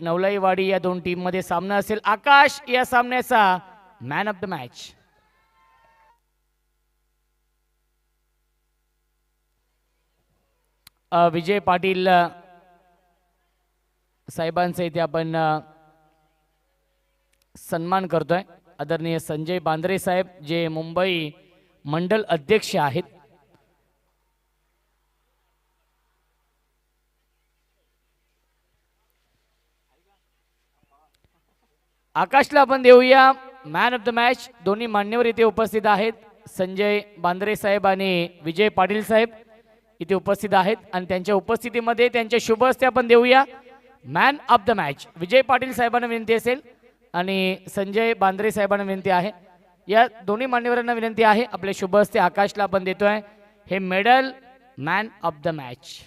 नवलाईवाडी या दोन टीममध्ये सामना असेल. आकाश या सामन्याचा man of the match Vijay Patil साहेबांचा इथे आपण सन्मान करतोय. आदरणीय संजय बांद्रे साहेब जे मुंबई मंडल अध्यक्ष आहेत. आकाशला आपण देऊया. मॅन ऑफ द मॅच दोन्ही मान्यवर इथे उपस्थित आहेत. संजय बांद्रे साहेब आणि विजय पाटील साहेब इथे उपस्थित आहेत. आणि त्यांच्या उपस्थितीमध्ये त्यांच्या शुभ हस्ते आपण देऊया. Man of the match Vijay Patil साहेबांना विनंती असेल आणि संजय बांद्रे साहेबांना विनंती आहे. या दोन्ही मान्यवरांना विनंती आहे. आपल्या शुभ हस्ते आकाशला आपण देतोय. हे medal man of the match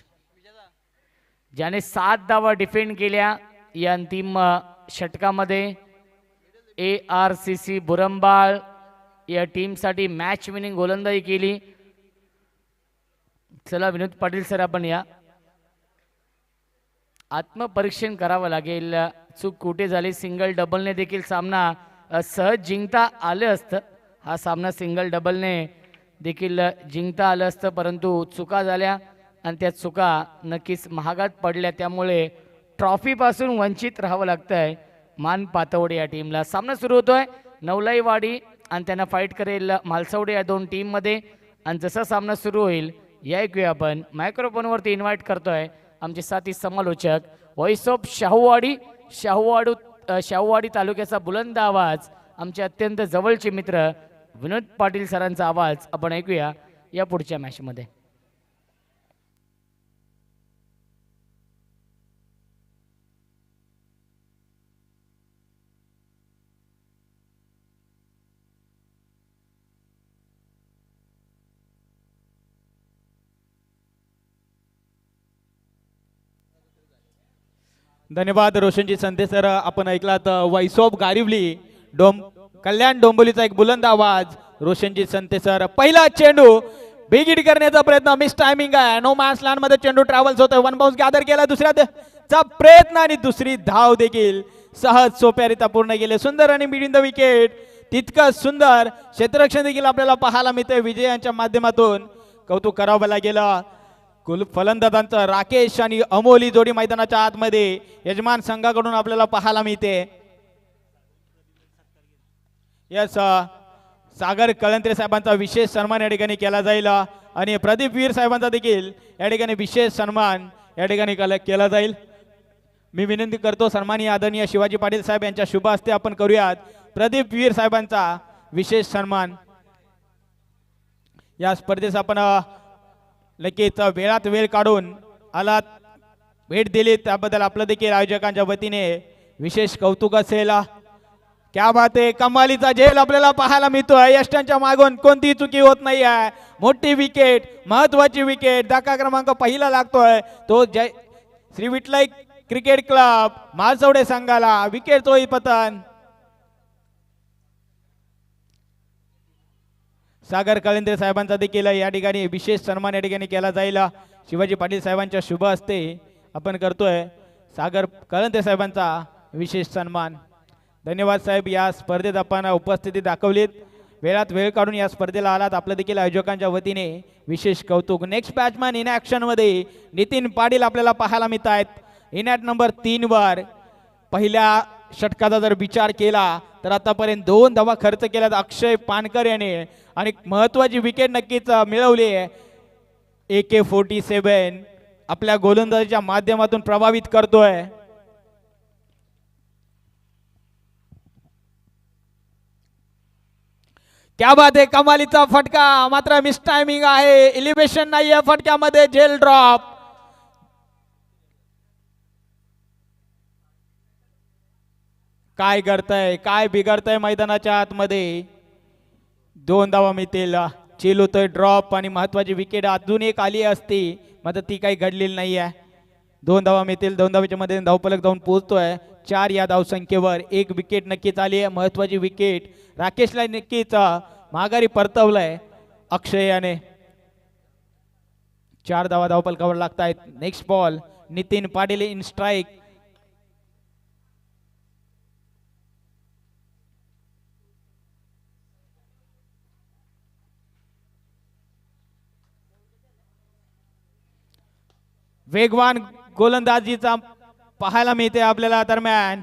ज्याने सात धावा डिफेंड केल्या या अंतिम षटकामध्ये A R C C Burambal या टीमसाठी मॅच विनिंग गोलंदाजी केली. चला विनोद पाटील सर आपण या. आत्मपरीक्षण करावं लागेल. चूक कुठे झाली? सिंगल डबलने देखील सामना सहज जिंकता आलं असतं. हा सामना सिंगल डबलने देखील जिंकता आलं असतं परंतु चुका झाल्या आणि त्या चुका नक्कीच महागात पडल्या. त्यामुळे ट्रॉफीपासून वंचित राहावं लागतंय. मान पातवडे या टीमला सामना सुरू होतोय. नवलाईवाडी आणि त्यांना फाईट करेल मालसवडे या दोन टीममध्ये आणि जसा सामना सुरू होईल या ऐकूया आपण. मायक्रोफोनवरती इन्व्हाइट करतोय आमचे साथी समालोचक व्हॉइस ऑफ शाहूवाडी. शाहूवाडू शाहूवाडी तालुक्याचा बुलंद आवाज आमचे अत्यंत जवळचे मित्र विनोद पाटील सरांचा आवाज. आपण ऐकूया या पुढच्या मॅचमध्ये धन्यवाद रोशनजी संते सर. आपण ऐकलात वॉइस ऑफ गारिवली डोम कल्याण डोंबोलीचा एक बुलंद आवाज रोशनजी संते सर. पहिला चेंडू बिगिट करण्याचा प्रयत्न मिस टायमिंग आहे. नो मॅच लँडमध्ये चेंडू ट्रॅव्हल्स होतोय. वन बाउन्स गॅदर केला दुसऱ्या चा प्रयत्न आणि दुसरी धाव देखील. सहज सोप्यारित्या पूर्ण केले. सुंदर आणि मिडिन द विकेट तितकंच सुंदर. क्षेत्ररक्षण देखील आपल्याला पाहायला मिळतंय. विजयांच्या माध्यमातून कौतुक करावं लागेल. कुल फलंदाजांचं राकेश आणि अमोली जोडी मैदानाच्या आतमध्ये यजमान संघाकडून आपल्याला पाहायला मिळते. यस uh, सागर कळंत्रे साहेबांचा विशेष सन्मान या ठिकाणी केला जाईल uh, आणि प्रदीप वीर साहेबांचा देखील या ठिकाणी विशेष सन्मान या ठिकाणी केला- केला जाईल. मी विनंती करतो सन्माननीय आदरणीय शिवाजी पाटील साहेब यांच्या शुभ हस्ते आपण करूयात. प्रदीप वीर साहेबांचा विशेष सन्मान. या स्पर्धेस आपण uh, लगेच वेळात वेळ काढून आलात. भेट दिली त्याबद्दल आपलं देखील आयोजकांच्या वतीने विशेष कौतुक असेल. क्या बात आहे. कमालीचा झेल आपल्याला पाहायला मिळतोय. यष्टांच्या मागून कोणतीही चुकी होत नाही आहे मोठी विकेट महत्वाची विकेट धक्का क्रमांक पहिला लागतोय. तो जय श्री विठलाई क्रिकेट क्लब मालसवडे संघाला. विकेट चोळी पतन. सागर कळंदे साहेबांचा देखील या ठिकाणी विशेष सन्मान या ठिकाणी केला जाईल. शिवाजी पाटील साहेबांच्या शुभ हस्ते आपण करतोय. सागर कळंदे साहेबांचा विशेष सन्मान. धन्यवाद साहेब या स्पर्धेत आपण उपस्थिती दाखवलीत. वेळात वेळ काढून या स्पर्धेला आलात. आपलं देखील आयोजकांच्या वतीने विशेष कौतुक. नेक्स्ट बॅचमॅन इनमध्ये नितीन पाटील आपल्याला पाहायला मिळत आहेत इन ॲट नंबर तीन वर पहिल्या षटकाचा जर विचार केला तर आतापर्यंत दोन धावा खर्च केल्यात अक्षय पानकर याने आणि महत्वाची विकेट नक्कीच मिळवली आहे. ए के फोर्टी सेवन आपल्या गोलंदाजीच्या माध्यमातून प्रभावित करतोय. क्या बात आहे कमालीचा फटका मात्र मिस टायमिंग आहे. इलिव्हेशन नाही आहे फटक्यामध्ये जेल ड्रॉप काय करताय काय बिघडतंय मैदानाच्या आतमध्ये? दोन धावा मिळतील चेल ड्रॉप आणि महत्वाची विकेट अजून एक आली असती मात्र ती काही घडलेली नाही आहे दोन धावा मिळतील दोन धावाच्या मध्ये धावपलक जाऊन पोहोचतोय. चार या धावसंख्येवर एक विकेट नक्कीच आली आहे महत्वाची विकेट राकेशला नक्कीच माघारी परतवलंय अक्षय याने चार धावा धावपलकावर लागत आहेत next ball Nitin Patil in strike वेगवान गोलंदाजीचा पाहायला मिळते आपल्याला दरम्यान.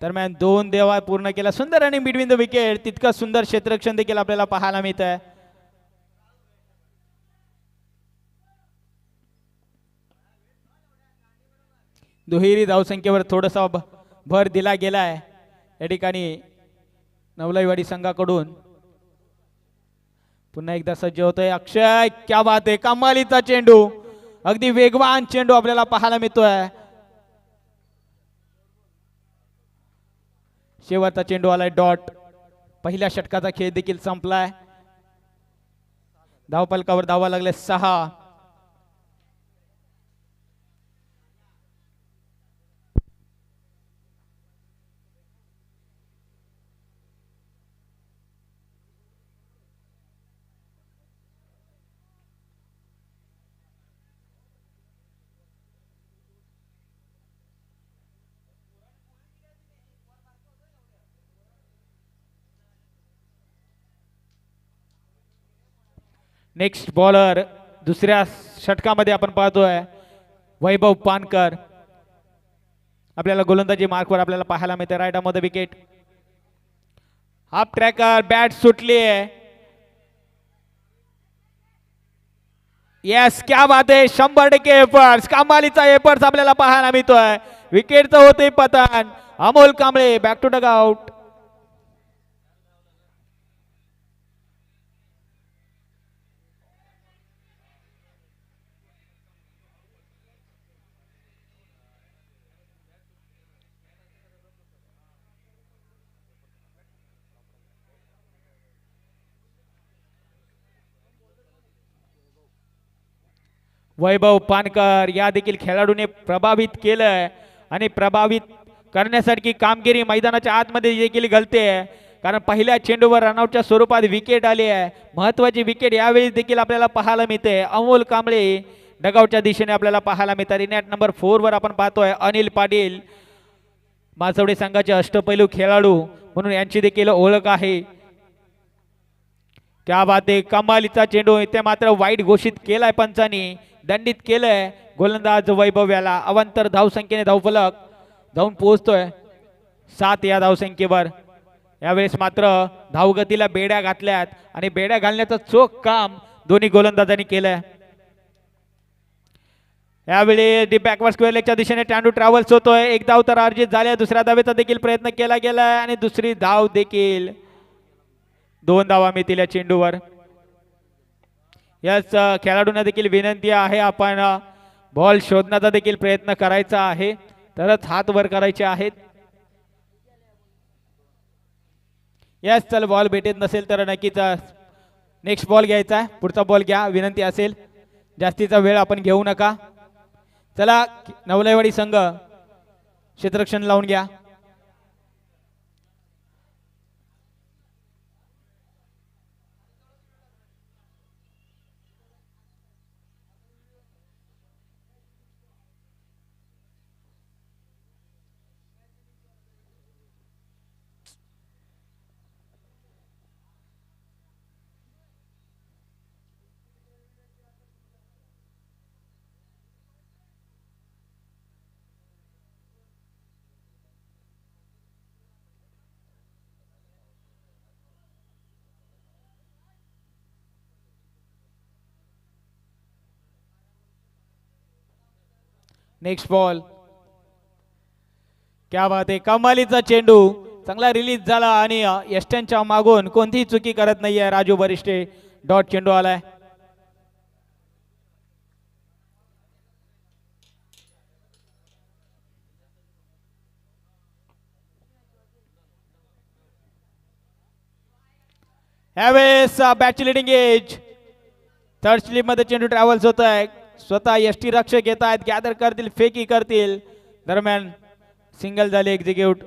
दरम्यान दोन देवा पूर्ण केला. सुंदर आणि बिटवीन द विकेट तितकं सुंदर क्षेत्ररक्षण देखील आपल्याला पाहायला मिळत आहे दुहेरी धावसंख्येवर थोडासा भर दिला गेलाय. या ठिकाणी नवलाईवाडी संघाकडून पुन्हा एकदा सज्ज होतोय. अक्षय क्या बात आहे. कमालीचा चेंडू. अगदी वेगवान चेंडू आपल्याला पाहायला मिळतोय. शेवटचा चेंडू आलाय डॉट. पहिल्या षटकाचा खेळ देखील संपलाय. धावपलकावर धावा लागले सहा. नेक्स्ट बॉलर दुसऱ्या षटकामध्ये आपण पाहतोय वैभव पानकर. आपल्याला गोलंदाजी मार्कवर आपल्याला पाहायला मिळते राईटमध्ये विकेट हाफ ट्रॅकर बॅट सुटली आहे येस क्या बात आहे शंभर टक्के एफर्ट्स कामालीचा एफर्ट्स आपल्याला पाहायला मिळतोय. विकेटचं होते पतन. Amol Kamble back to dugout Vaibhav Pankar या देखील खेळाडूने प्रभावित केलंय आणि प्रभावित करण्यासारखी कामगिरी मैदानाच्या आतमध्ये देखील घालते. कारण पहिल्या चेंडूवर रनआउटच्या स्वरूपात विकेट आली आहे. महत्वाची विकेट यावेळी देखील आपल्याला पाहायला मिळते. अमोल कांबळे डगावच्या दिशेने आपल्याला पाहायला मिळतात. नॅट नंबर फोरवर आपण पाहतोय अनिल पाटील मासवडे संघाचे अष्टपैलू खेळाडू म्हणून यांची देखील ओळख आहे. त्या बात कमालीचा चेंडू इथे मात्र वाईट घोषित केलाय पंचांनी. दंडित केलंय. गोलंदाज वैभव याला अवंतर धावसंख्येने धावफलक. जाऊन पोहोचतोय. सात या धावसंख्येवर. यावेळेस मात्र धावगतीला बेड्या घातल्यात आणि बेड्या घालण्याचं चोख काम दोन्ही गोलंदाजांनी केलंय. यावेळी डी बॅकवर्ड स्क्वेअर लेगच्या दिशेने टँडू ट्रॅव्हल्स होतोय. एक धाव तर अर्जित झाल्या. दुसऱ्या धावेचा देखील प्रयत्न केला गेलाय आणि दुसरी धाव देखील. दोन धावा मिळतील या चेंडूवर. याच खेळाडूंना देखील विनंती आहे. आपण बॉल शोधण्याचा देखील प्रयत्न करायचा आहे. तरच हात वर करायचे आहेत. यस चल बॉल भेटत नसेल तर नक्कीच नेक्स्ट बॉल घ्यायचा आहे. पुढचा बॉल घ्या. विनंती असेल. जास्तीचा वेळ आपण घेऊ नका. चला नवलेवाडी संघ क्षेत्ररक्षण लावून घ्या. नेक्स्ट बॉल क्या बात आहे. कमालीचा चेंडू चांगला रिलीज झाला आणि अ, यष्ट्यांच्या मागून कोणतीही चुकी करत नाहीये. राजू बरिष्ठे डॉट चेंडू आलाय. ह्यावेळेस बॅटची लिडिंग एज थर्ड स्लीपमध्ये चेंडू ट्रॅव्हल्स होत आहे स्वतः यष्टी रक्षक येत आहेत गॅदर करतील फेकी करतील. दरम्यान सिंगल झाले एक्झिक्यूट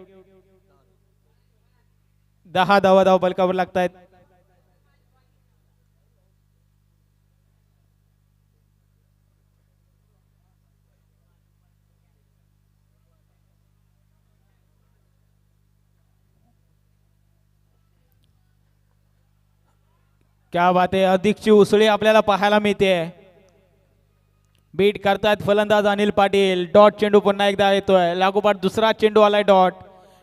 दहा धावा धाव बलकावर लागत आहेत क्या बात आहे अधिकची उसळी आपल्याला पाहायला मिळते. बीट करतायत फलंदाज अनिल पाटील. डॉट चेंडू पुन्हा एकदा येतोय. लागोपाठ दुसरा चेंडू आलाय डॉट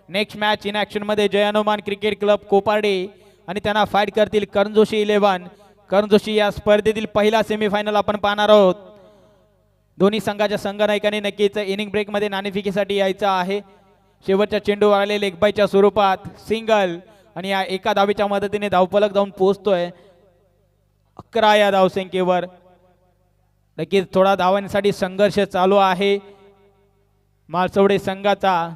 नेक्स्ट मॅच इन ऍक्शनमध्ये जयानुमान क्रिकेट क्लब कोपार्डे. आणि त्यांना फाईट करतील करण जोशी इलेव्हन करण जोशी या स्पर्धेतील पहिला सेमीफायनल आपण पाहणार आहोत. दोन्ही संघाच्या संघनायकांनी नक्कीच इनिंग ब्रेकमध्ये नाणेफिकीसाठी यायचं आहे. शेवटच्या चेंडू आले लेगबाईच्या स्वरूपात सिंगल आणि या एका धावीच्या मदतीने धावपलक जाऊन पोहोचतोय. अकरा या धावसंख्येवर. नक्कीच थोडा धावांसाठी संघर्ष चालू आहे. माळसवडे संघाचा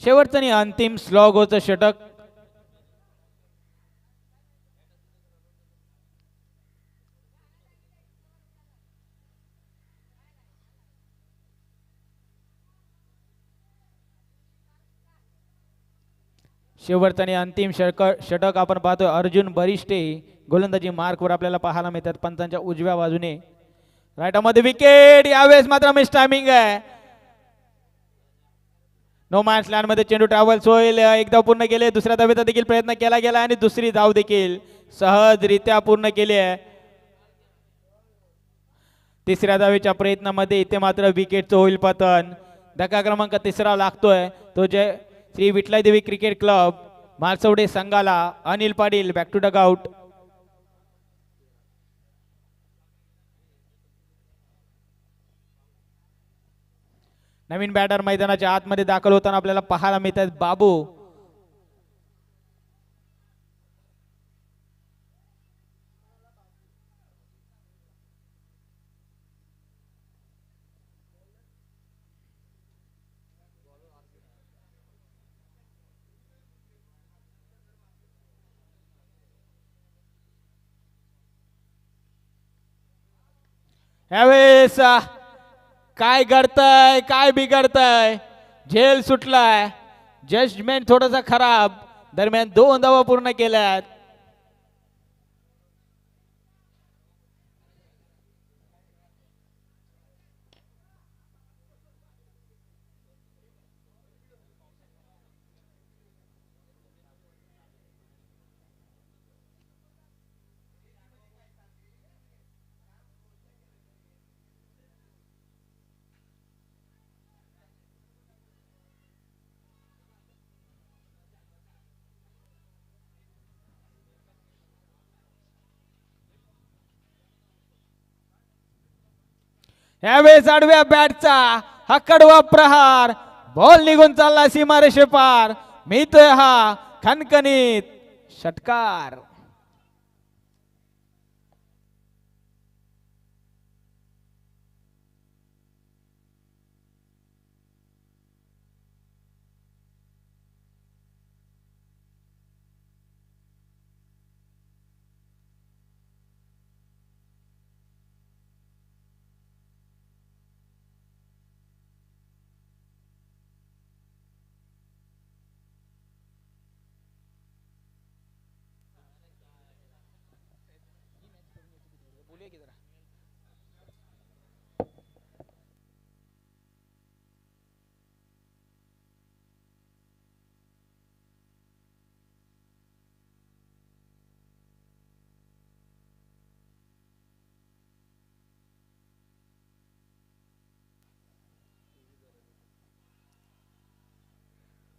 शेवटचं आणि अंतिम स्लॉगोचं षटक. शेवटचा आणि अंतिम षटक षटक आपण पाहतोय अर्जुन बरिष्ठे गोलंदाजी मार्कवर आपल्याला पाहायला मिळतात पंचांच्या उजव्या बाजूने. राईटामध्ये विकेट यावेळेस मात्र मिस टायमिंग आहे. नो मॅन्स लँडमध्ये चेंडू ट्रॅव्हल्स होईल एकदा पूर्ण केले दुसऱ्या धावेचा देखील प्रयत्न केला गेला आणि दुसरी धाव देखील सहजरित्या पूर्ण केली आहे. तिसऱ्या धावेच्या प्रयत्नामध्ये इथे मात्र विकेटचं होईल पतन. धक्का क्रमांक तिसरा लागतोय तो जे श्री विठलाई देवी क्रिकेट क्लब मालसवडे संघाला Anil Patil back to dugout Naveen batter मैदानाच्या आतमध्ये दाखल होताना आपल्याला पाहायला मिळतात बाबू. यावेळेस काय घडतंय काय बिघडतंय? झेल सुटलाय. जजमेंट थोडासा खराब. दरम्यान दोन धावा पूर्ण केल्यात. यावेळेस आडव्या बॅटचा हा कडवा प्रहार. बॉल निघून चालला सीमारेषे पार मिळतोय हा खणखणीत षटकार.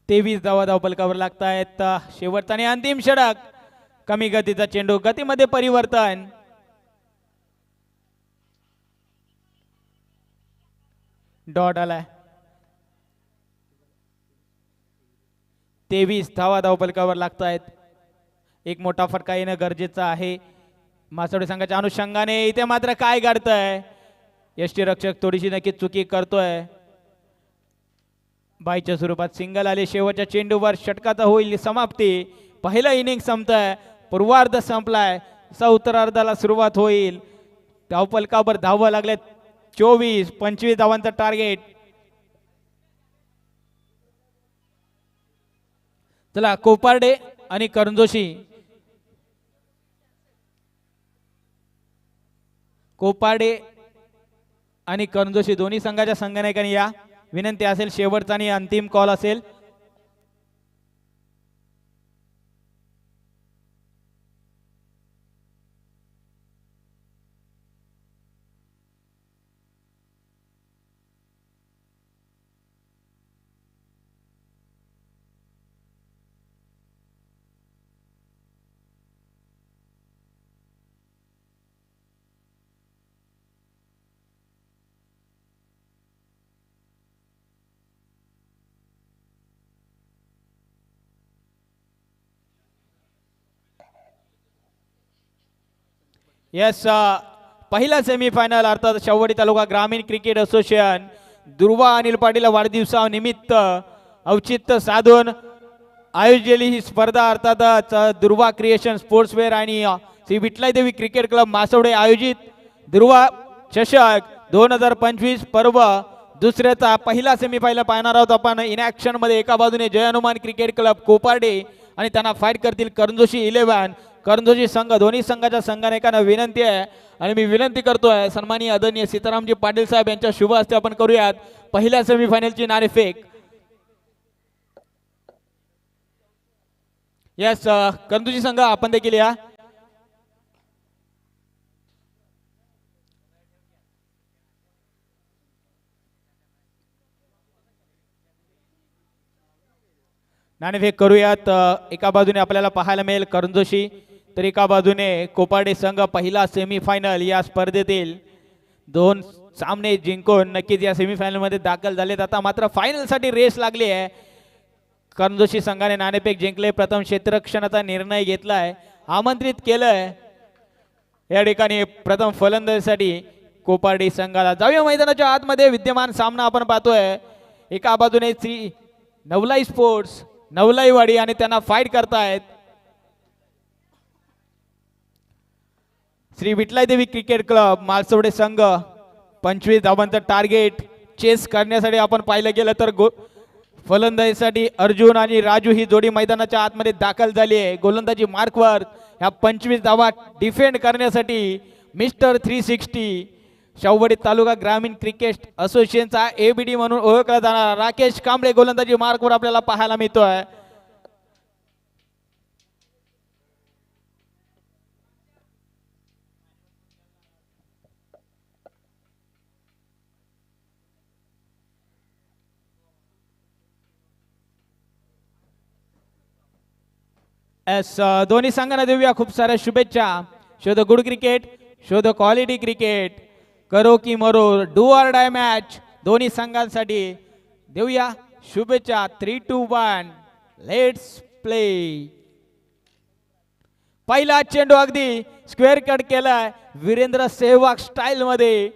तेवीस धावा धावपलकावर लागतायत. शेवटचा आणि अंतिम षडक. कमी गतीचा चेंडू गतीमध्ये परिवर्तन. डॉट आलाय. तेवीस धावा धावपलकावर लागतायत. एक मोठा फटका येणं गरजेचं आहे. मासवडे संघाच्या अनुषंगाने इथे मात्र काय काढतंय यष्टीरक्षक थोडीशी नक्कीच चुकी करतोय. बाईच्या स्वरूपात सिंगल आले. शेवटच्या चेंडूवर षटकाचा होईल समाप्ती. पहिलं इनिंग संपतंय. पूर्वार्ध संपलाय. सा उत्तरार्धाला सुरुवात होईल. धावपलकावर धावा लागले चोवीस पंचवीस धावांचा टार्गेट चला कोपार्डे आणि करंजोशी कोपार्डे आणि करंजोशी दोन्ही संघाच्या संघ नाही या. विनंती असेल शेवटचा आणि अंतिम कॉल असेल. येस पहिला सेमीफायनल अर्थात शवडी तालुका ग्रामीण क्रिकेट असोसिएशन दुर्वा अनिल पाटील वाढदिवसानिमित्त औचित्य साधून आयोजलेली ही स्पर्धा अर्थातच दुर्वा क्रिएशन स्पोर्ट्सवेअर आणि श्री विठलाई देवी क्रिकेट क्लब मासवडे आयोजित दुर्वा चषक दोन हजार पंचवीस पर्व दुसऱ्याचा पहिला सेमीफायनल पाहणार आहोत आपण. इन ॲक्शनमध्ये एका बाजूने जय हनुमान क्रिकेट क्लब कोपार्डे आणि त्यांना फाईट करतील करंजोशी इलेव्हन करंजोशी संघ दोन्ही संघाच्या संघानेकांना विनंती आहे. आणि मी विनंती करतोय सन्मानी आदरणीय सीतारामजी पाटील साहेब यांच्या शुभ हस्ते आपण करूयात. पहिल्या सेमीफायनलची नाणेफेक येस करंजोशी संघ आपण देखील या. नाणेफेक करूयात. Uh, एका बाजूने आपल्याला पाहायला मिळेल करंजोशी तर एका बाजूने कोपाडे संघ पहिला सेमीफायनल या स्पर्धेतील दोन सामने जिंकून नक्कीच या सेमीफायनलमध्ये दाखल झालेत. आता मात्र फायनलसाठी रेस लागली आहे. करंजोशी संघाने नाणेफेक जिंकले. प्रथम क्षेत्ररक्षणाचा निर्णय घेतलाय. आमंत्रित केलंय. या ठिकाणी प्रथम फलंदाजीसाठी कोपाडी संघाला जाऊया मैदानाच्या आतमध्ये. विद्यमान सामना आपण पाहतोय. एका बाजूने श्री नवलाई स्पोर्ट्स नवलाईवाडी आणि त्यांना फाईट करतायत. श्री विठलाई देवी क्रिकेट क्लब मालसवडे संघ पंचवीस धावांचं टार्गेट चेस करण्यासाठी आपण पाहिलं गेलं तर गो फलंदाजीसाठी अर्जुन आणि राजू ही जोडी मैदानाच्या आतमध्ये दाखल झाली आहे. गोलंदाजी मार्कवर ह्या पंचवीस धावा डिफेंड करण्यासाठी mister three sixty Shahuwadi taluka ग्रामीण क्रिकेट असोसिएशनचा ए बी डी म्हणून ओळखला जाणारा राकेश कांबळे गोलंदाजी मार्कवर आपल्याला पाहायला मिळतोय. एस दोन्ही संघांना देऊया खूप साऱ्या शुभेच्छा. शोध गुड क्रिकेट शोध क्वालिटी क्रिकेट. करो की मरो डू आर डाय मॅच. दोन्ही संघांसाठी देऊया शुभेच्छा. Three two one let's play पहिला चेंडू अगदी स्क्वेअर कट केलाय. वीरेंद्र सेहवाग स्टाईल मध्ये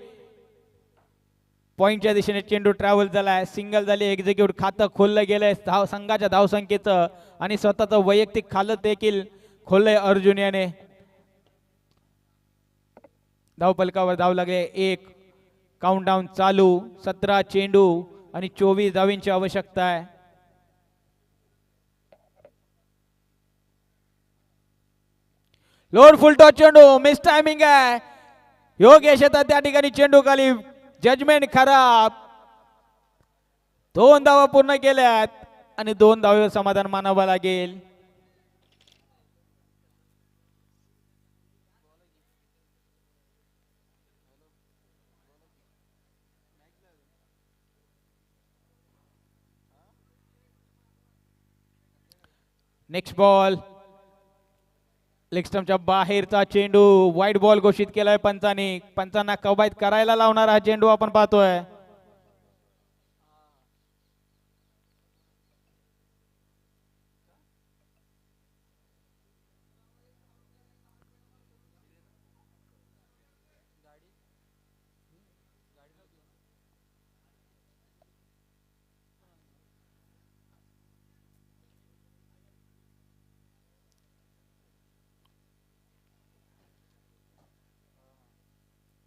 पॉईंटच्या दिशेने चेंडू ट्रॅव्हल झालाय. सिंगल झाली एक्झिक्यूट खातं खोललं गेलंय. धाव संघाच्या धावसंख्येचं आणि स्वतःचं वैयक्तिक खालं देखील खोललंय अर्जुन याने. धावपलकावर धाव लागले. एक काउंटडाऊन चालू. सतरा चेंडू आणि चोवीस धावींची आवश्यकता आहे. लोड फुल चेंडू मिस टायमिंग आहे. योगेश येतात त्या ठिकाणी चेंडू खाली जजमेंट खराब. दोन धावा पूर्ण केल्यात आणि दोन धावे समाधान मानावं लागेल. नेक्स्ट बॉल लेगस्टमच्या बाहेरचा चेंडू वाईट बॉल घोषित केलाय पंचाने. पंचांना कवायत करायला लावणारा हा चेंडू आपण पाहतोय.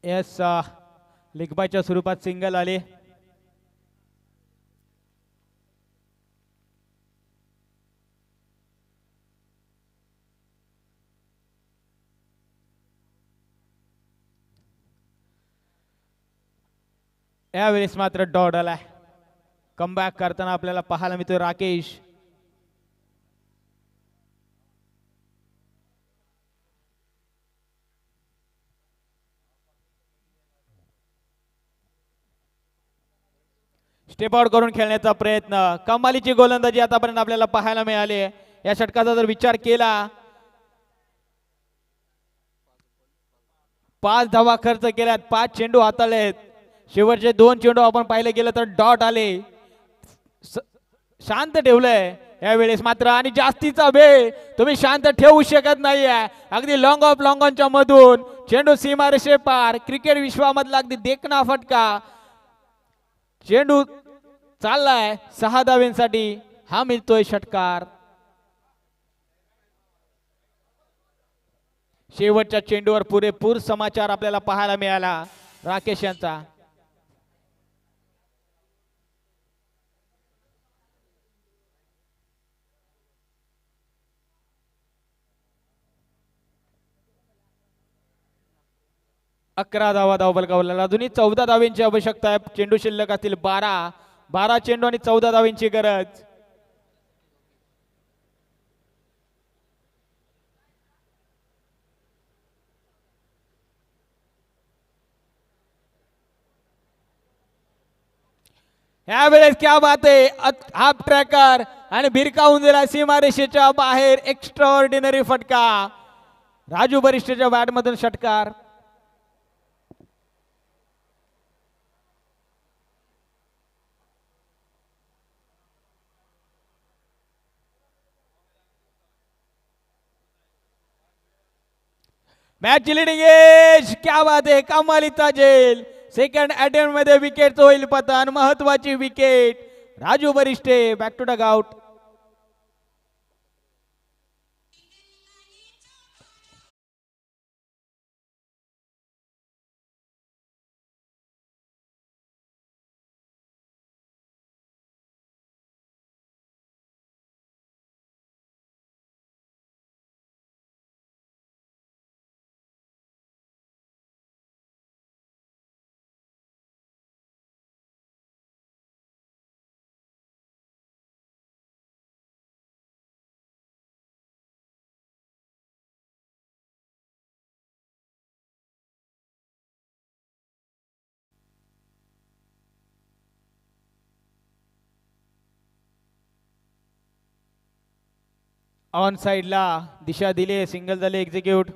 एस लेगबायच्या स्वरूपात सिंगल आले. यावेळेस मात्र डॉड आलाय. कमबॅक करताना आपल्याला पाहायला मिळतो राकेश. स्टेप आउट करून खेळण्याचा प्रयत्न. कमालीची गोलंदाजी आतापर्यंत आपल्याला पाहायला मिळाली या षटकाचा जर विचार केला पाच धावा खर्च केल्यात पाच चेंडू हाताळलेत. शेवटचे दोन चेंडू आपण पाहिले गेलं तर डॉट आले. शांत ठेवलंय. यावेळेस मात्र आणि जास्तीचा वेळ. तुम्ही शांत ठेवू शकत नाहीये. अगदी लॉंग ऑफ लॉंग ऑनच्या मधून. चेंडू सीमारेषे पार. क्रिकेट विश्वामधला अगदी देखना फटका. चेंडू चाललाय सहा धावेंसाठी हा मिळतोय षटकार. शेवटच्या चेंडूवर पुरेपूर समाचार आपल्याला पाहायला मिळाला. राकेश यांचा. अकरा धावा धावपलकावरला अजूनही चौदा धाव्यांची आवश्यकता आहे. चेंडू शिल्लक असतील बारा बारा चेंडू आणि चौदा धावींची गरज. यावेळेस क्या बात आहे हाफ ट्रॅकर आणि भिरकावून दिला सीमारेषेच्या बाहेर एक्स्ट्रा ऑर्डिनरी फटका. राजू बरिष्ठच्या बॅटमधून षटकार. मॅच लिडिंगेश क्या बात आहे कमालीचा जेल. सेकंड अटेम्प्टमध्ये विकेट होईल पतन महत्वाची wicket Raju Barishthe back to dugout on साईडला दिशा दिली सिंगल झाले एक्झिक्यूट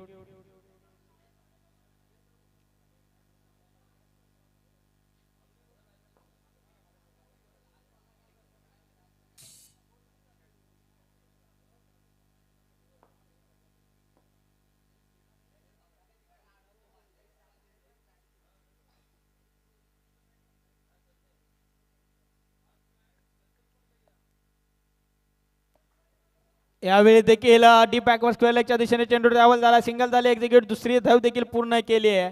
यावेळी देखील डी बॅकवर स्क्वेअर लेगच्या दिशेने चेंडू ट्रॅव्हल झाला. सिंगल झाले एक्झिक्यूट दुसरी धाव देखील पूर्ण केली आहे.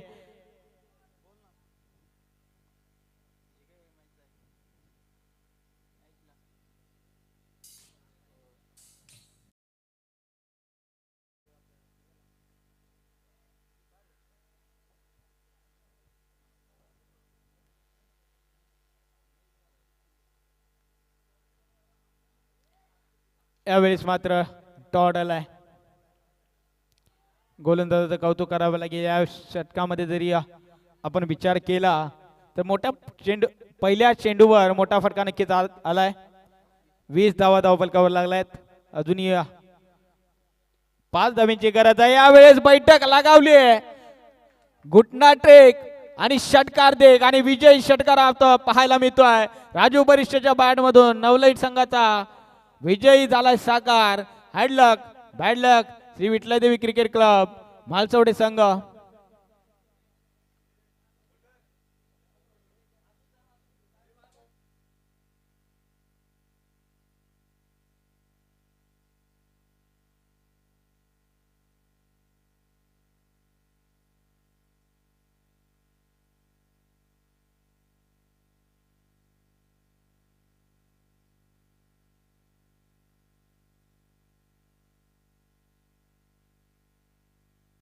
यावेळेस मात्र डॉट आलाय. गोलंदाजाचं कौतुक करावं लागेल. या षटकामध्ये जरी आपण विचार केला तर मोठ्या चेंडू पहिल्या चेंडूवर मोठा फटका नक्कीच आलाय. वीस धावा धावपलकावर लागलायत. अजूनही पाच धाव्यांची गरज आहे. यावेळेस बैठक लगावली आहे. घुटना ट्रेक आणि षटकार देख आणि विजय षटकार पाहायला मिळतोय. राजू बरिष्ठच्या बॅट मधून नवलईट संघाचा विजयी झालाय साकार hard luck bad luck. Shri Vitthaladevi cricket club Malchawade संघ.